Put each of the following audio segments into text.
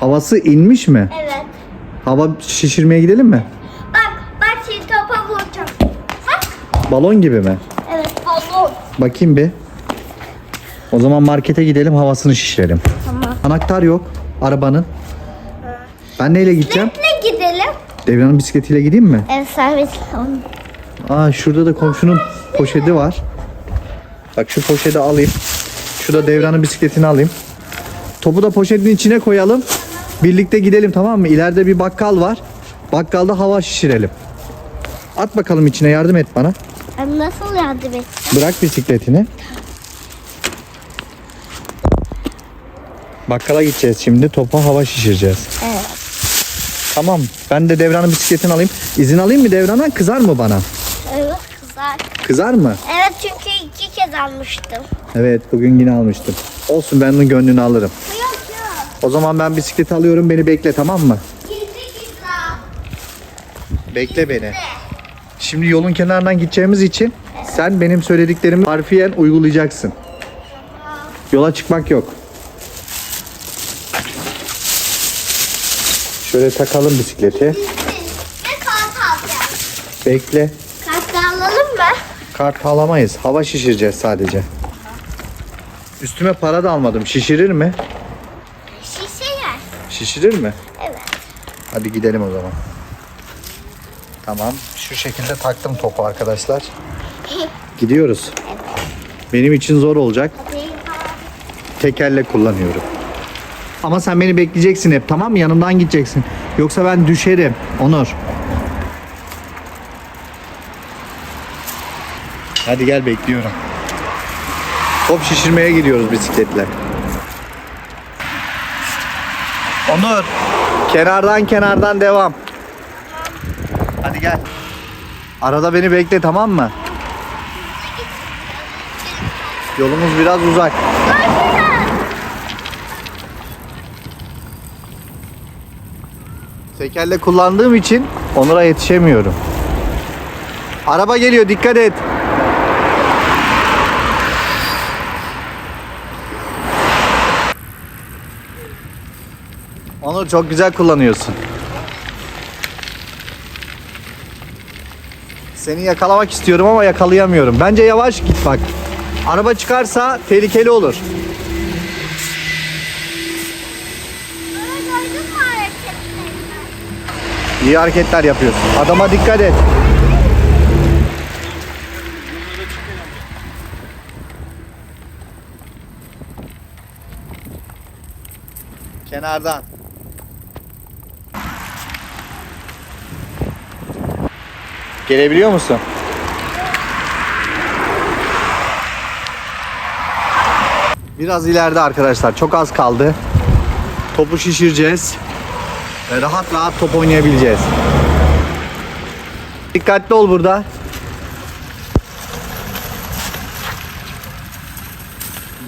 Havası inmiş mi? Evet. Hava şişirmeye gidelim mi? Bak bak şimdi topa vuracağım. Bak. Balon gibi mi? Evet balon. Bakayım bir. O zaman markete gidelim havasını şişirelim. Tamam. Anahtar yok arabanın. Ben neyle gideceğim? Ne gidelim? Devran'ın bisikletiyle gideyim mi? Evet servis. Aa şurada da komşunun poşeti var. Bak şu poşeti alayım. Şurada Devran'ın bisikletini alayım. Topu da poşetin içine koyalım. Birlikte gidelim tamam mı? İleride bir bakkal var. Bakkalda hava şişirelim. At bakalım içine yardım et bana. Ben nasıl yardım et? Bırak bisikletini. Bakkala gideceğiz şimdi. Topa hava şişireceğiz. Evet. Tamam. Ben de Devran'ın bisikletini alayım. İzin alayım mı Devran'a? Kızar mı bana? Evet kızar. Kızar mı? Evet çünkü iki kez almıştım. Evet bugün yine almıştım. Olsun ben onun gönlünü alırım. O zaman ben bisikleti alıyorum beni bekle tamam mı? Bekle beni. Şimdi yolun kenarından gideceğimiz için sen benim söylediklerimi harfiyen uygulayacaksın. Yola çıkmak yok. Şöyle takalım bisikleti. Bekle. Kartı alalım mı? Kart alamayız. Hava şişireceğiz sadece. Üstüme para da almadım. Şişirir mi? Şişirir mi? Evet. Hadi gidelim o zaman. Tamam. Şu şekilde taktım topu arkadaşlar. Gidiyoruz. Benim için zor olacak. Tekerle kullanıyorum. Ama sen beni bekleyeceksin hep tamam mı? Yanımdan gideceksin. Yoksa ben düşerim. Onur. Hadi gel bekliyorum. Top şişirmeye gidiyoruz bisikletle. Onur. Kenardan kenardan devam. Hadi gel. Arada beni bekle tamam mı? Yolumuz biraz uzak. Tekerle kullandığım için Onur'a yetişemiyorum. Araba geliyor dikkat et. Onur çok güzel kullanıyorsun. Seni yakalamak istiyorum ama yakalayamıyorum. Bence yavaş git bak. Araba çıkarsa tehlikeli olur. İyi hareketler yapıyorsun. Adama dikkat et. Kenardan. Gelebiliyor musun? Biraz ileride arkadaşlar. Çok az kaldı. Topu şişireceğiz. E, rahat rahat top oynayabileceğiz. Dikkatli ol burada.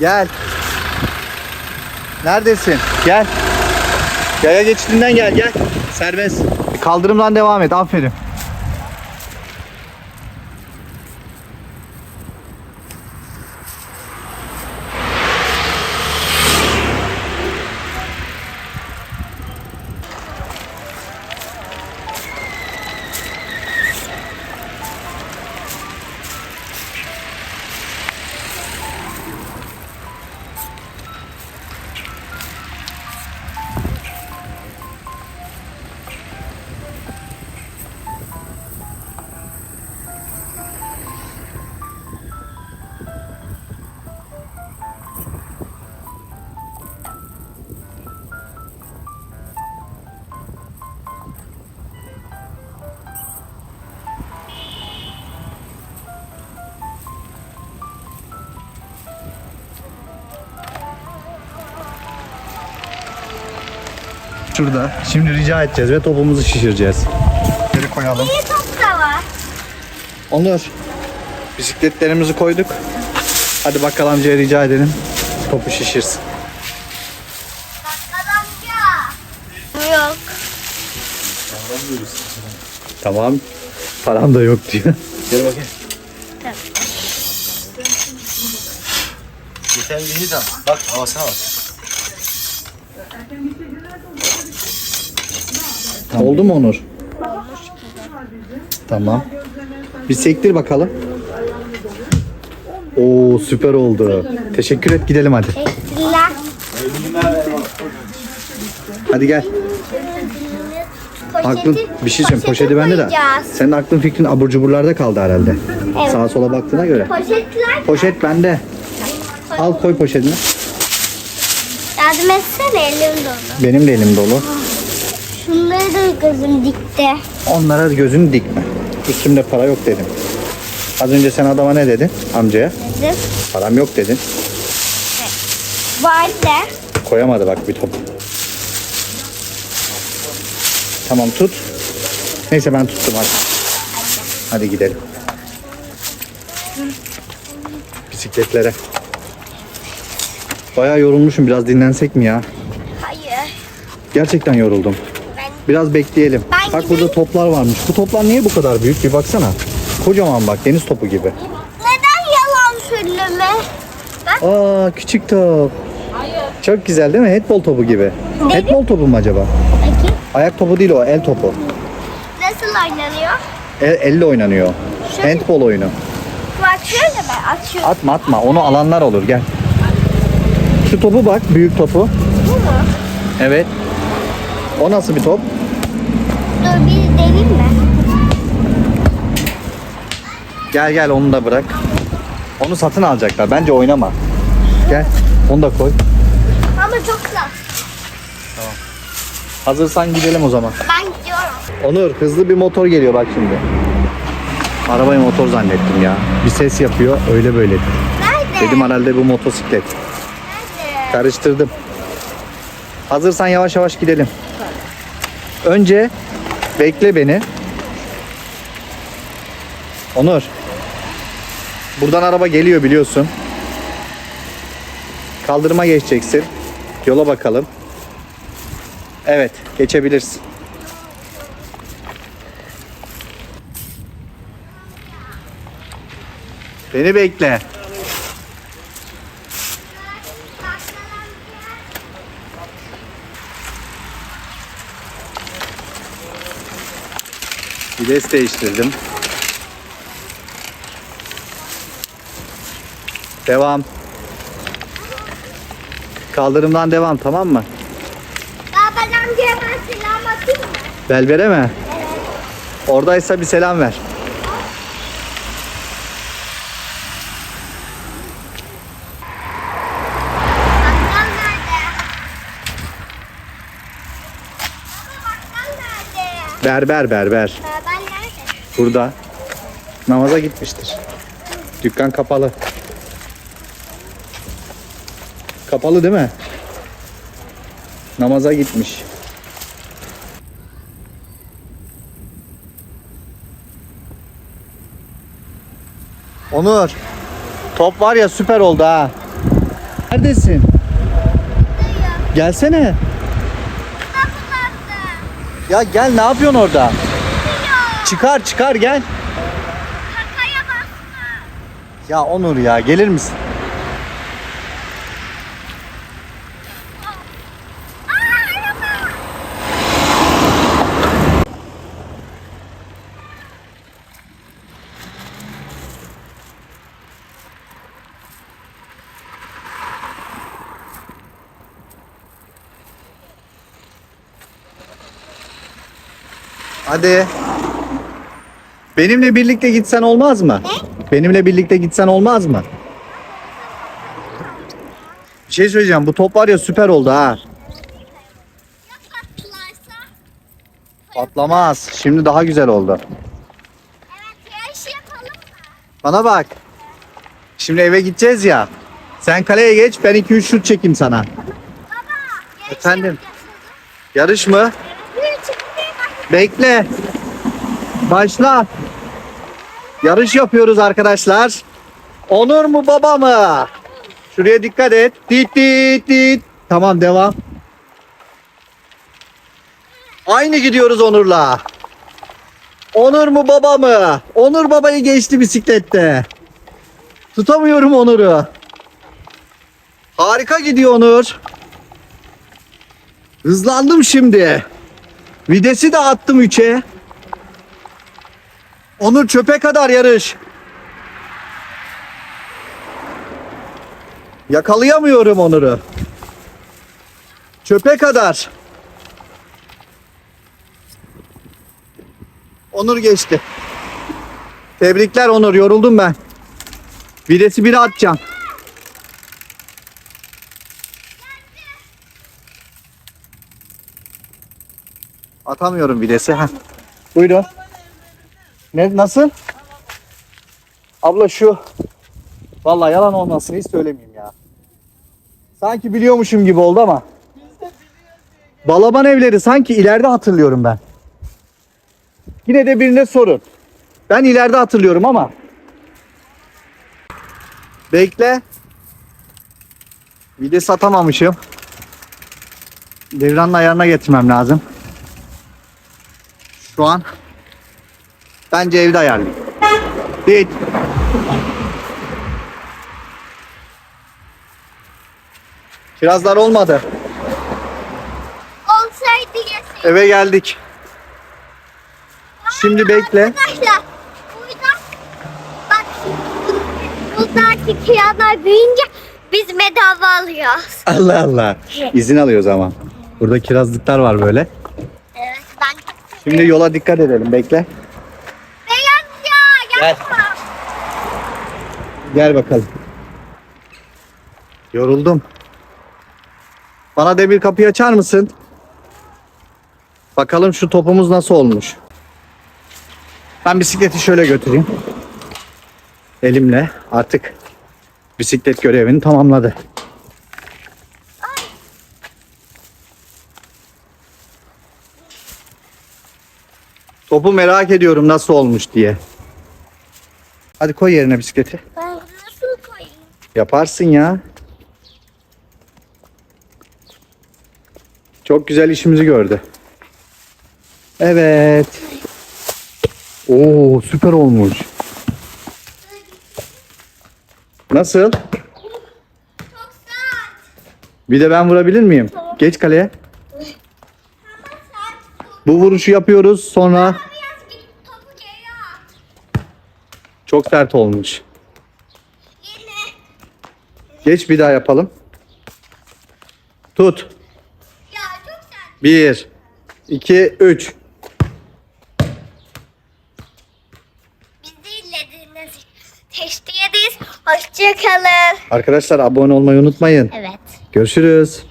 Gel. Neredesin? Gel. Yaya geçtiğinden gel gel. Serbest. Kaldırımdan devam et. Aferin. Şurada. Şimdi rica edeceğiz ve topumuzu şişireceğiz. Geri koyalım. İyi top da var. Onur. Bisikletlerimizi koyduk. Hadi bakkal amcaya rica edelim. Topu şişirsin. Bakkal amca. Yok. Tamam. Param da yok diyor. Gel bakayım. Tamam. Yeterli değil de bak havasına bak. Oldu mu Onur? Tamam. Bir sektir bakalım. Oo süper oldu. Teşekkür et gidelim hadi. Teşekkürler. Hadi gel. Aklın bir şey söyleyeyim. Poşeti bende de. koyacağız. Senin aklın fikrin abur cuburlarda kaldı herhalde. Evet. Sağa sola baktığına göre. Poşetler. Poşet bende. Al koy poşetini. Yardım etsene elim dolu. Benim de elim dolu. Şunları da gözüm dikti. Onlara gözünü dikme. Üstümde para yok dedim. Az önce sen adama ne dedin amcaya? Dedim. Param yok dedin. Var de. Koyamadı bak bir top. Tamam tut. Neyse ben tuttum hadi. Hadi gidelim. Bisikletlere. Bayağı yorulmuşum. Biraz dinlensek mi ya? Hayır. Gerçekten yoruldum. Biraz bekleyelim. Ben bak gideyim. burada toplar varmış. Bu toplar niye bu kadar büyük? Bir baksana. Kocaman bak deniz topu gibi. neden yalan söyleme? Aa küçük top. Çok güzel değil mi? Handball topu gibi. Handball topu mu acaba? Peki. Ayak topu değil o, el topu. Nasıl oynanıyor? El, elle oynanıyor. Handball oyunu. Bak şöyle ben açıyorum. Atma atma, onu alanlar olur gel. Şu topu bak, büyük topu. Bu mu? Evet. O nasıl bir top? Dur bir deneyim mi? Gel gel onu da bırak. Onu satın alacaklar. Bence oynama. Gel. Onu da koy. Ama çok güzel. Hazırsan gidelim o zaman. Ben gidiyorum. Onur hızlı bir motor geliyor bak şimdi. Arabayı motor zannettim ya. Bir ses yapıyor öyle böyle. Nerede? Dedim herhalde bu motosiklet. Nerede? Karıştırdım. Hazırsan yavaş yavaş gidelim. Önce bekle beni. Onur. Buradan araba geliyor biliyorsun. Kaldırıma geçeceksin. Yola bakalım. Evet, geçebilirsin. Beni bekle. Vites değiştirdim. Devam. Kaldırımdan devam tamam mı? Baba amcaya ben selam atayım mı? Belbere mi? Oradaysa bir selam ver. Nerede? Berber berber. Burada. Namaza gitmiştir. Dükkan kapalı. Kapalı değil mi? Namaza gitmiş. Onur. Top var ya süper oldu ha. Neredesin? Gelsene. Ya gel ne yapıyorsun orada? Çıkar çıkar gel. Kakaya bastı. Ya Onur ya gelir misin? Hadi. Benimle birlikte gitsen olmaz mı? Benimle birlikte gitsen olmaz mı? Bir şey söyleyeceğim. Bu top var ya süper oldu ha. Patlamaz. Şimdi daha güzel oldu. Evet yarış yapalım mı? Bana bak. Şimdi eve gideceğiz ya. Sen kaleye geç ben 2-3 şut çekeyim sana. Baba. Yarış Efendim? Yarış mı? Bekle. Başla. Yarış yapıyoruz arkadaşlar. Onur mu baba mı? Şuraya dikkat et. Dit dit dit. Tamam devam. Aynı gidiyoruz Onur'la. Onur mu baba mı? Onur babayı geçti bisiklette. Tutamıyorum Onur'u. Harika gidiyor Onur. Hızlandım şimdi. Videsi de attım 3'e. Onur çöpe kadar yarış. Yakalayamıyorum Onur'u. Çöpe kadar. Onur geçti. Tebrikler Onur. Yoruldum ben. Videsi biri atacağım. Atamıyorum videsi. Heh. Buyurun. Ne, nasıl? Abla şu. Vallahi yalan olmasın hiç söylemeyeyim ya. Sanki biliyormuşum gibi oldu ama. Balaban evleri sanki ileride hatırlıyorum ben. Yine de birine sorun. Ben ileride hatırlıyorum ama. Bekle. Bir de satamamışım. Devranın ayarına getirmem lazım. Şu an bence evde ayarlayayım. Değil. Kirazlar olmadı. Olsaydı yeseydim. Eve geldik. Şimdi bekle. Arkadaşlar burada bak buradaki kirazlar büyüyünce biz bedava alıyoruz. Allah Allah. İzin alıyoruz ama. Burada kirazlıklar var böyle. Evet ben Şimdi yola dikkat edelim. Bekle. Yapma. Gel bakalım. Yoruldum. Bana demir kapıyı açar mısın? Bakalım şu topumuz nasıl olmuş. Ben bisikleti şöyle götüreyim. Elimle artık bisiklet görevini tamamladı. Topu merak ediyorum nasıl olmuş diye. Hadi koy yerine bisikleti. Ben nasıl koyayım? Yaparsın ya. Çok güzel işimizi gördü. Evet. Oo süper olmuş. Nasıl? Çok sert. Bir de ben vurabilir miyim? Geç kaleye. Bu vuruşu yapıyoruz. Sonra Biraz git topu geri at. Çok sert olmuş. Geç bir daha yapalım. Tut. Ya çok sert. 1 2 3 Bizi izlediğiniz için teşekkür ederiz. Hoşçakalın. Arkadaşlar abone olmayı unutmayın. Evet. Görüşürüz.